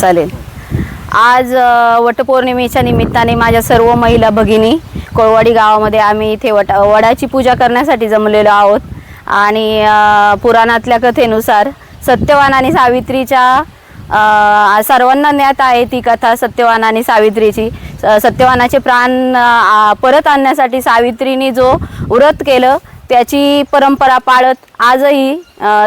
चालेल. आज वटपौर्णिमेच्या निमित्ताने माझ्या सर्व महिला भगिनी कोळवाडी गावामध्ये आम्ही इथे वट वडाची पूजा करण्यासाठी जमलेलो आहोत. आणि पुराणातल्या कथेनुसार सत्यवान आणि सावित्रीच्या सर्वांना ज्ञात आहे ती कथा सत्यवान आणि सावित्रीची सत्यवानाचे प्राण परत आणण्यासाठी सावित्रीने जो व्रत केलं त्याची परंपरा पाळत आजही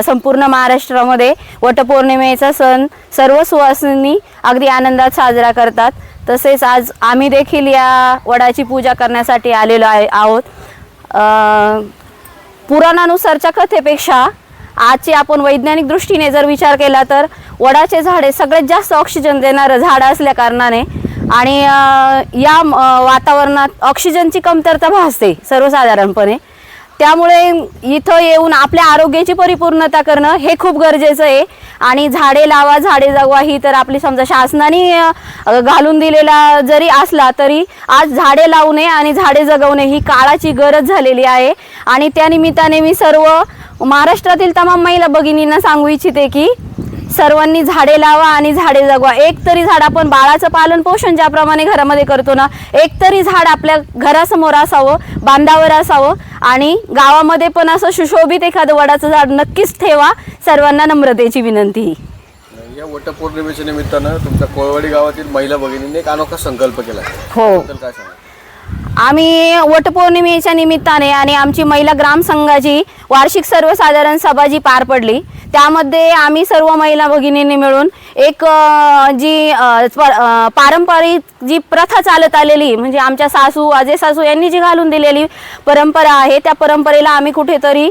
संपूर्ण महाराष्ट्रामध्ये वटपौर्णिमेचा सण सर्व सुवासिनी अगदी आनंदात साजरा करतात. तसेच आज आम्ही देखील या वडाची पूजा करण्यासाठी आलेलो आहे आहोत. पुराणानुसारच्या कथेपेक्षा आजचे आपण वैज्ञानिक दृष्टीने जर विचार केला तर वडाचे झाडे सगळ्यात जास्त ऑक्सिजन देणारं झाड असल्या कारणाने आणि या वातावरणात ऑक्सिजनची कमतरता भासते सर्वसाधारणपणे. त्यामुळे इथं येऊन आपल्या आरोग्याची परिपूर्णता करणं हे खूप गरजेचं आहे. आणि झाडे लावा झाडे जगवा ही तर आपली समजा शासनाने घालून दिलेला जरी असला तरी आज झाडे लावणे आणि झाडे जगवणे ही काळाची गरज झालेली आहे. आणि त्यानिमित्ताने मी सर्व महाराष्ट्रातील तमाम महिला भगिनींना सांगू इच्छिते की सर्वांनी झाडे लावा आणि झाडे जगवा. एक तरी झाड आपण बाळाचं पालन पोषण ज्याप्रमाणे घरामध्ये करतो ना एक तरी झाड आपल्या घरासमोर असावं बांधावर असावं आणि गावामध्ये पण असं सुशोभित एखादं वडाचं झाड नक्कीच ठेवा. सर्वांना नम्रतेची विनंती. या वटपौर्णिमेच्या निमित्तानं तुमच्या कोळवाडी गावातील महिला भगिनींनी एक अनोखा संकल्प केला. हो. काय सांगा आम्ही वटपौर्णिमेच्या निमित्ताने आणि आमची महिला ग्राम संघाची वार्षिक सर्वसाधारण सभा जी पार पडली त्यामध्ये आम्ही सर्व महिला भगिनींनी मिळून एक जी स्व- पारंपरिक जी प्रथा चालत आलेली म्हणजे आमच्या सासू अजय सासू यांनी जी घालून दिलेली परंपरा आहे त्या परंपरेला आम्ही कुठेतरी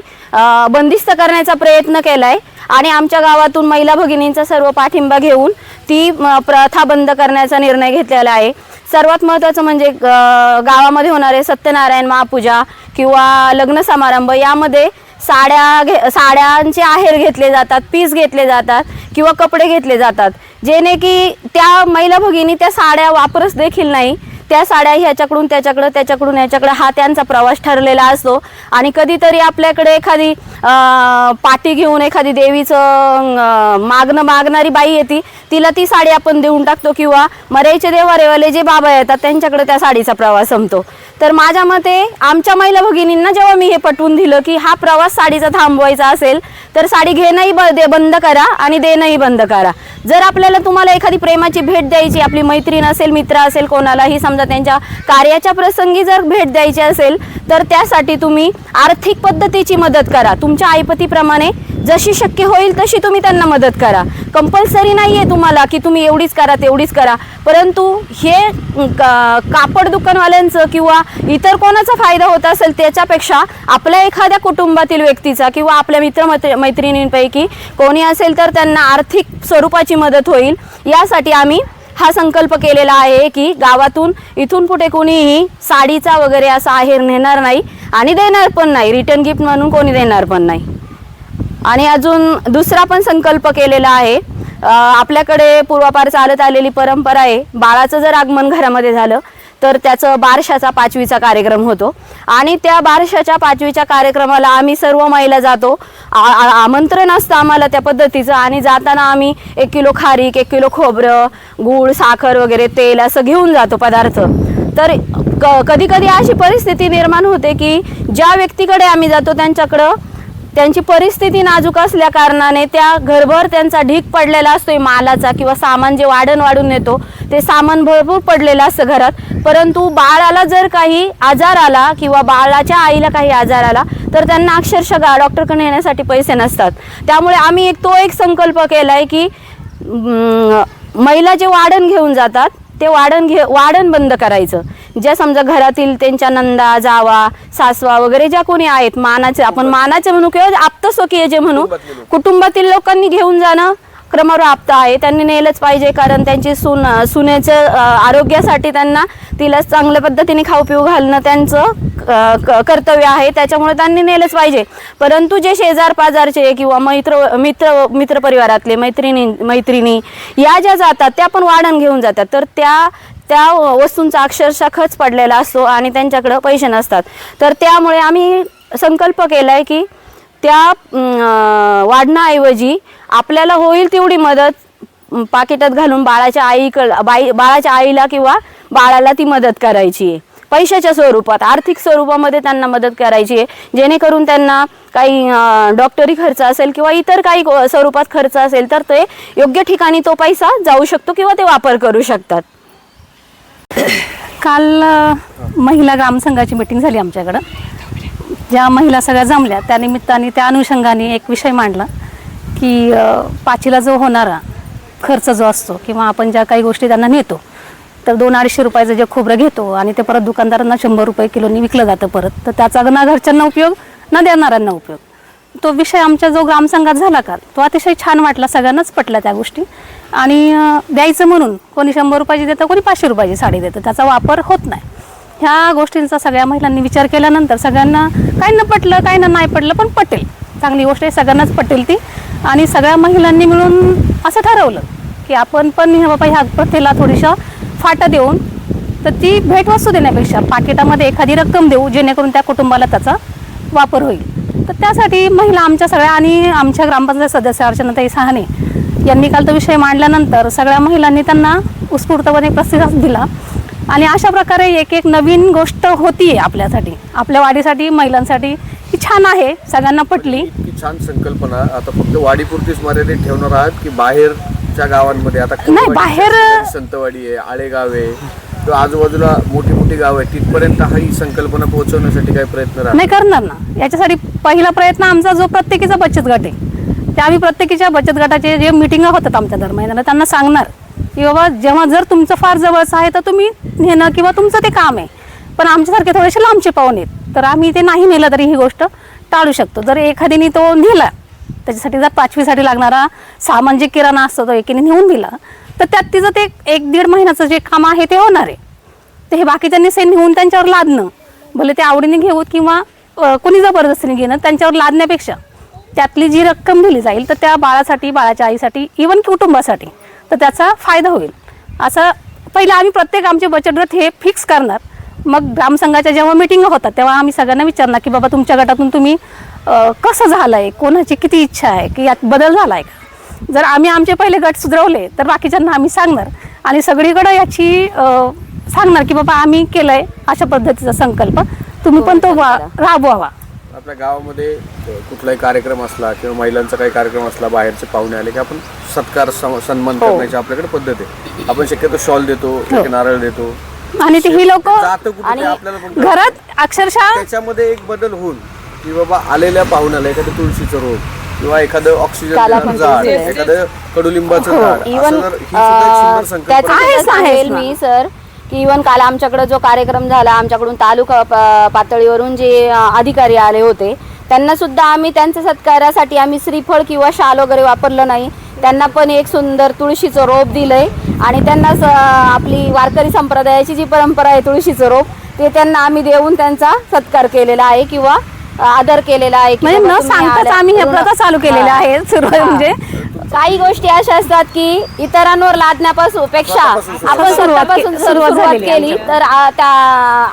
बंदिस्त करण्याचा प्रयत्न केला आहे आणि आमच्या गावातून महिला भगिनींचा सर्व पाठिंबा घेऊन ती प्रथा बंद करण्याचा निर्णय घेतलेला आहे. सर्वात महत्त्वाचं म्हणजे गावामध्ये होणारे सत्यनारायण महापूजा किंवा लग्न समारंभ यामध्ये साड्या घे साड्यांचे आहेर घेतले जातात पीस घेतले जातात किंवा कपडे घेतले जातात. जेणे की त्या महिला भगिनी त्या साड्या वापरच देखील नाही. त्या साड्या ह्याच्याकडून त्याच्याकडं त्याच्याकडून याच्याकडं हा त्यांचा प्रवास ठरलेला असतो. आणि कधीतरी आपल्याकडे एखादी पाठी पाटी घेऊन एखादी देवीचं मागणं मागणारी बाई येते तिला ती साडी आपण देऊन टाकतो किंवा मराईचे देवारेवाले जे बाबा येतात त्यांच्याकडे त्या साडीचा प्रवास संपतो. तर माझ्या मते आमच्या महिला भगिनींना जेव्हा मी हे पटवून दिलं की हा प्रवास साडीचा थांबवायचा असेल तर साडी घेणंही ब दे बंद करा आणि देणंही बंद करा. जर आपल्याला तुम्हाला एखादी प्रेमाची भेट द्यायची आपली मैत्रीण असेल मित्र असेल कोणालाही समजा त्यांच्या कार्याच्या प्रसंगी जर भेट द्यायची असेल तर त्यासाठी तुम्ही आर्थिक पद्धतीची मदत करा. तुमच्या आईपतीप्रमाणे जशी शक्य होईल तशी तुम्ही त्यांना मदत करा. कंपल्सरी नाही आहे तुम्हाला की तुम्ही एवढीच करा तेवढीच करा. परंतु हे का- कापड दुकानवाल्यांचं किंवा इतर कोणाचा फायदा होत असेल त्याच्यापेक्षा आपल्या एखाद्या कुटुंबातील व्यक्तीचा किंवा आपल्या मित्र मैत्र- मैत्रिणींपैकी कोणी असेल तर त्यांना आर्थिक स्वरूपाची मदत होईल. यासाठी आम्ही हा संकल्प केलेला आहे की गावातून इथून पुढे कोणीही साडीचा वगैरे असा आहेर नेणार नाही आणि देणार पण नाही. रिटर्न गिफ्ट म्हणून कोणी देणार पण नाही. आणि अजून दुसरा पण संकल्प केलेला आहे. आपल्याकडे पूर्वापार चालत आलेली परंपरा आहे. बाळाचं जर आगमन घरामध्ये झालं तर त्याचं बारशाचा पाचवीचा कार्यक्रम होतो. आणि त्या बारशाच्या पाचवीच्या कार्यक्रमाला आम्ही सर्व महिला जातो. आ- आमंत्रण असतं आम्हाला त्या पद्धतीचं. आणि जाताना आम्ही एक किलो खारीक एक किलो खोबरं गूळ साखर वगैरे तेल असं घेऊन जातो पदार्थ. तर क कधी कधी अशी परिस्थिती निर्माण होते की ज्या व्यक्तीकडे आम्ही जातो त्यांच्याकडं त्यांची परिस्थिती नाजूक असल्या कारणाने त्या घरभर त्यांचा ढीक पडलेला असतोय मालाचा किंवा सामान जे वाढण वाढून येतो ते सामान भरपूर पडलेलं असतं घरात. परंतु बाळाला जर काही आजार आला किंवा बाळाच्या आईला काही आजार आला तर त्यांना अक्षरशः डॉक्टरकडे येण्यासाठी पैसे नसतात. त्यामुळे आम्ही एक तो एक संकल्प केला आहे की महिला जे वाढण घेऊन जातात ते वाढण घे वाढण बंद करायचं. ज्या समजा घरातील त्यांच्या नंदा जावा सासवा वगैरे ज्या कोणी आहेत मानाचे आपण मानाचे म्हणू किंवा आप्तस्वकीय जे म्हणू कुटुंबातले लोक. कुटुंबातील लोकांनी घेऊन जाणं क्रमावर आप्त आहे. त्यांनी नेलंच पाहिजे कारण त्यांची सून सुनेचं अ, आरोग्यासाठी त्यांना तिला चांगल्या पद्धतीने खाऊ पिऊ घालणं त्यांचं अ, क- कर्तव्य आहे. त्याच्यामुळे त्यांनी नेलंच पाहिजे. परंतु जे शेजार पाजारचे किंवा मैत्र मित्र मित्रपरिवारातले मैत्रिणी मैत्रिणी या ज्या जातात त्या पण वाढण घेऊन जातात. तर त्या त्या वस्तूंचा अक्षरशः खच पडलेला असतो आणि त्यांच्याकडं पैसे नसतात. तर त्यामुळे आम्ही संकल्प केला आहे की त्या वाढण्याऐवजी आपल्याला होईल तेवढी मदत पाकिटात घालून बाळाच्या आईकड बाई बाळाच्या आईला किंवा बाळाला ती मदत करायची आहे. पैशाच्या स्वरूपात आर्थिक स्वरूपामध्ये त्यांना मदत करायची आहे. जेणेकरून त्यांना काही डॉक्टरी खर्च असेल किंवा इतर काही स्वरूपात खर्च असेल तर ते योग्य ठिकाणी तो पैसा जाऊ शकतो किंवा ते वापर करू शकतात. काल महिला ग्रामसंघाची मिटिंग झाली आमच्याकडं. ज्या महिला सगळ्या जमल्या त्या निमित्ताने त्या अनुषंगाने एक विषय मांडला की पाचीला जो होणारा खर्च जो असतो किंवा आपण ज्या काही गोष्टी त्यांना नेतो तर दोन अडीचशे रुपयाचं जे खोबरं घेतो आणि ते परत दुकानदारांना शंभर रुपये किलोनी विकलं जातं परत तर त्याचा ना घरच्यांना उपयोग ना देणाऱ्यांना उपयोग. तो विषय आमच्या जो ग्रामसंघात झाला काल तो अतिशय छान वाटला सगळ्यांनाच पटला त्या गोष्टी. आणि द्यायचं म्हणून कोणी शंभर रुपयाची देतं कोणी पाचशे रुपयाची साडी देतं त्याचा वापर होत नाही. ह्या गोष्टींचा सगळ्या महिलांनी विचार केल्यानंतर सगळ्यांना काही न पटलं काही ना नाही पटलं पण पटेल. चांगली गोष्ट आहे सगळ्यांनाच पटेल ती. आणि सगळ्या महिलांनी मिळून असं ठरवलं की आपण पण हे बाबा ह्या प्रथेला थोडीशा फाटा देऊन तर ती भेटवस्तू देण्यापेक्षा पाकिटामध्ये एखादी रक्कम देऊ जेणेकरून त्या कुटुंबाला त्याचा वापर होईल. तर त्यासाठी महिला आमच्या सगळ्या आणि आमच्या ग्रामपंचायत सदस्य अर्चनाताई सहाने यांनी काल तो विषय मांडल्यानंतर सगळ्या महिलांनी त्यांना उत्स्फूर्तपणे प्रतिसाद दिला. आणि अशा प्रकारे एक एक नवीन गोष्ट होतीये आपल्यासाठी. आपल्या वाढीसाठी महिलांसाठी ही छान आहे सगळ्यांना पटली. इतकी छान संकल्पना. आता फक्त वाडीपुरतीच मर्यादित ठेवणार आहात की बाहेरच्या गावांमध्ये? आता नाही, बाहेर- संतवाडी आहे आळेगाव आहे. किंवा आजूबाजूला मोठी मोठी गाव आहे तिथपर्यंत हा ही संकल्पना पोहोचवण्यासाठी काही प्रयत्न नाही करणार ना. याच्यासाठी पहिला प्रयत्न आमचा जो प्रत्येकीचा बचत गट आहे. त्या आम्ही प्रत्येकीच्या बचत गटाचे जे मिटिंग होतात आमच्या दर महिन्याला त्यांना सांगणार की बाबा जेव्हा जर तुमचं फार जवळचं आहे तर तुम्ही नेणं किंवा तुमचं ते काम आहे. पण आमच्यासारखे थोडेसे लांबचे पाहुणे आहेत. तर आम्ही ते नाही नेलं तरी ही गोष्ट टाळू शकतो. जर एखाद्याने तो नेला त्याच्यासाठी जर पाचवीसाठी लागणारा सामान जे किराणा असतो तो एकीने नेऊन दिला तर त्यात तिचं ते एक दीड महिन्याचं जे काम आहे ते होणार आहे. तर हे बाकीच्यांनी से नेऊन त्यांच्यावर लादणं. भले ते आवडीने घेऊ किंवा कोणी जबरदस्तीने घेणं त्यांच्यावर लादण्यापेक्षा. त्यातली जी रक्कम दिली जाईल तर त्या बाळासाठी बाळाच्या आईसाठी इवन कुटुंबासाठी तर त्याचा फायदा होईल. असं पहिलं आम्ही प्रत्येक आमचे बचत गट हे फिक्स करणार. मग ग्रामसंघाच्या जेव्हा मिटिंग होतात तेव्हा आम्ही सगळ्यांना विचारणार की बाबा तुमच्या गटातून तुम्ही कसं झालं आहे कोणाची किती इच्छा आहे? की यात बदल झाला आहे का? जर आम्ही आमचे पहिले गट सुधारवले तर बाकीच्यांना आम्ही सांगणार. आणि सगळीकडे याची सांगणार की बाबा आम्ही केलंय अशा पद्धतीचा संकल्प. तुम्ही पण तो राबवावा. आपल्या गावामध्ये कुठलाही कार्यक्रम असला किंवा महिलांचा काही कार्यक्रम असला बाहेरचे पाहुणे आले की आपण सत्कार सन्मान हो. करण्याची आपल्याकडे पद्धत आहे. आपण शक्यतो शॉल देतो एक नारळ देतो. आणि ते ही लोक. घरात अक्षरशः त्याच्यामध्ये एक बदल होऊन की बाबा आलेल्या पाहुण्याला एखादं तुळशीचं रोग किंवा एखादं ऑक्सिजन झाड. एखादं कडुलिंबाचं हो झाड इवन असं जर ही सुद्धा एक सुंदर संकल्पना त्याचं आहे. आहेच, सुद्धा सांगेल ना. मी सर की इवन काल आमच्याकडे जो कार्यक्रम झाला आमच्याकडून तालुका प- पातळीवरून जे अ, अधिकारी आले होते त्यांना सुद्धा आम्ही त्यांच्या सत्कारासाठी आम्ही श्रीफळ किंवा शाल वगैरे वापरलं नाही त्यांना पण एक सुंदर तुळशीचं रोप दिलंय आणि त्यांना स- आपली वारकरी संप्रदायाची जी परंपरा आहे तुळशीचं रोप ते त्यांना आम्ही देऊन त्यांचा सत्कार केलेला आहे किंवा आदर केलेला आहे की म्हणजे बाबा न तुम्ही सांगताच आम्ही हे प्रथा चालू केलेल्या हा. आहेत सुरुवात. म्हणजे काही गोष्टी अशा असतात की इतरांवर लादण्यापासून पेक्षा स्वतःपासून आपण सुरुवात स्वतःपासून के- सुरुवात सुरुवात झालेली आहे केली तर आ- त्या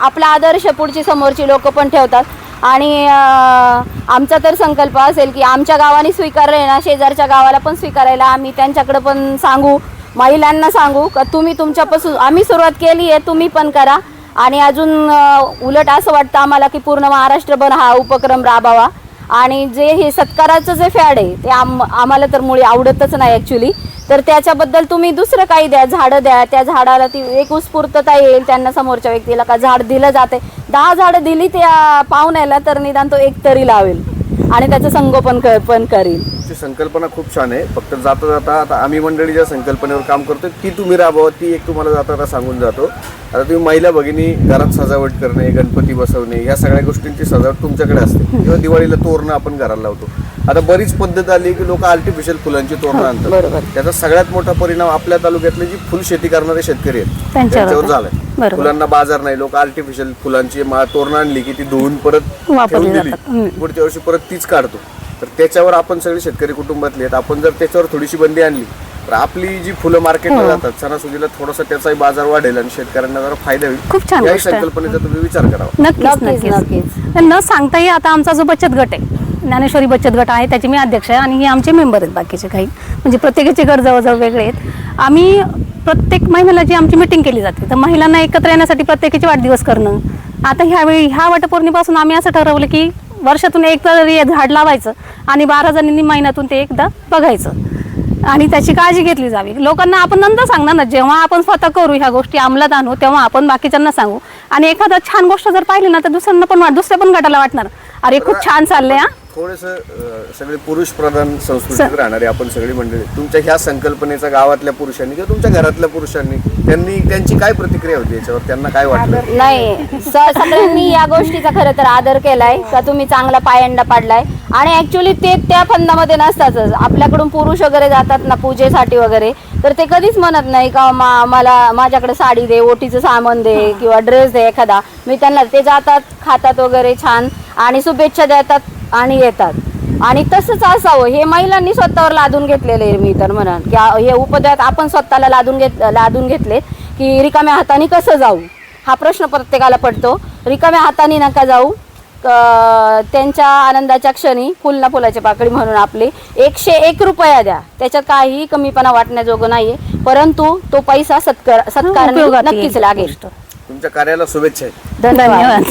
आपला आदर्श पुढची समोरची लोक पण ठेवतात आणि आमचा तर संकल्प असेल की आमच्या गावाने स्वीकारले ना शेजारच्या गावाला पण स्वीकारायला आम्ही त्यांच्याकडे पण सांगू महिलांना सांगू का तुम्ही तुमच्यापासून आम्ही सुरुवात केली आहे तुम्ही पण करा आणि अजून उलट असं वाटतं आम्हाला की पूर्ण महाराष्ट्रभर हा उपक्रम राबावा. आणि जे हे सत्काराचं जे फॅड आहे ते आम आम्हाला तर मुळे आवडतच नाही ॲक्च्युली तर त्याच्याबद्दल तुम्ही दुसरं काही द्या झाडं द्या. त्या झाडाला ती एक उत्स्फूर्तता येईल त्यांना समोरच्या व्यक्तीला का झाड दिलं जाते दहा झाडं दिली त्या पाहुण्याला तर निदान तो एक तरी लावेल. आणि त्याचं संगोपन कर पण करील. ची संकल्पना खूप छान आहे. फक्त जाता जाता आता आम्ही मंडळी ज्या संकल्पनेवर काम करतो ती तुम्ही राबवा ती एक तुम्हाला जाता जाता सांगून जातो. आता तुम्ही महिला भगिनी घरात सजावट करणे गणपती बसवणे या सगळ्या गोष्टींची सजावट तुमच्याकडे असते. किंवा दिवाळीला तोरणं आपण घराला लावतो. आता बरीच पद्धत आली की लोक आर्टिफिशियल फुलांची तोरणं आणतात. बरोबर. त्याचा सगळ्यात मोठा परिणाम आपल्या तालुक्यातले जी फुल शेती करणारे शेतकरी आहेत त्यांच्यावर. झालाय. फुलांना बाजार नाही लोक आर्टिफिशियल फुलांची तोरणं आणली की ती धुवून परत दिली. पुढच्या वर्षी परत तीच काढतो. तर त्याच्यावर आपण सगळे शेतकरी कुटुंबातले आहेत. आपण जर त्याच्यावर थोडीशी बंदी आणली तर आपली जी फुलं मार्केटला हो. जातात सणासुदीला थोडासा त्याचाही बाजार वाढेल आणि शेतकऱ्यांना जरा फायदा होईल. खूप छान याही गोष्ट आहे. संकल्पनेचा तुम्ही विचार करावा. नक्कीच नक्कीच, नक्कीच. तर न सांगताही आता आमचा जो बचत गट आहे ज्ञानेश्वरी बचत गट आहे त्याचे मी अध्यक्ष आहे आणि हे आमचे मेंबर आहेत बाकीचे काही. म्हणजे प्रत्येकाचे गट जवळजवळ वेगळे आहेत. आम्ही प्रत्येक महिन्याला जी आमची मिटिंग केली जाते तर महिलांना एकत्र येण्यासाठी प्रत्येकाचे वाढदिवस करणं. आता ह्यावेळी ह्या वटपौर्णिमेपासून आम्ही असं ठरवलं की वर्षातून एकदा तरी हे झाड लावायचं. आणि बारा जणींनी महिन्यातून ते एकदा बघायचं. आणि त्याची काळजी घेतली जावी. लोकांना आपण नंतर सांगणार ना जेव्हा आपण स्वतः करू ह्या गोष्टी अंमलात आणू तेव्हा आपण बाकीच्यांना सांगू. आणि एखादा छान गोष्ट जर पाहिली ना तर दुसऱ्यांना पण दुसऱ्या पण गटाला वाटणार. अरे खूप छान चाललंय हा. थोडस सगळे पुरुष प्रधान संस्कृतीत राहणारे आपण सगळी मंडळी. तुमच्या ह्या संकल्पनेचा गावातल्या पुरुषांनी किंवा तुमच्या घरातल्या पुरुषांनी त्यांनी त्यांची काय प्रतिक्रिया होती याच्यावर? त्यांना काय वाटलं? नाही स- सगळ्यांनी या गोष्टीचा खरं तर आदर केलाय का तुम्ही चांगला पायंडा पाडलाय. आणि ऍक्च्युली ते त्या फंदामध्ये नसतातच. आपल्याकडून पुरुष वगैरे जातात ना पूजेसाठी वगैरे. तर ते कधीच म्हणत नाही का मा मला माझ्याकडे साडी दे ओटीचं सामान दे किंवा ड्रेस दे एखादा. मी त्यांना ते जातात खातात वगैरे छान आणि शुभेच्छा देतात. आणि येतात. आणि तसंच असावं. हे महिलांनी स्वतःवर लादून घेतलेले आहे मी तर म्हणन. की हे उपद्यात आपण स्वतःला लादून घेत लादून घेतलेत की रिकाम्या हाताने कसं जाऊ? हा प्रश्न प्रत्येकाला पडतो. रिकाम्या हाताने नका जाऊ. क- त्यांच्या आनंदाच्या क्षणी फुल ना फुलाची पाकळी म्हणून आपली एकशे एक रुपया द्या. त्याच्यात काहीही कमीपणा वाटण्याजोगं नाहीये. परंतु तो पैसा सत्कार सत्कार नक्कीच लागेल. तुमच्या कार्याला शुभेच्छा धन्यवाद.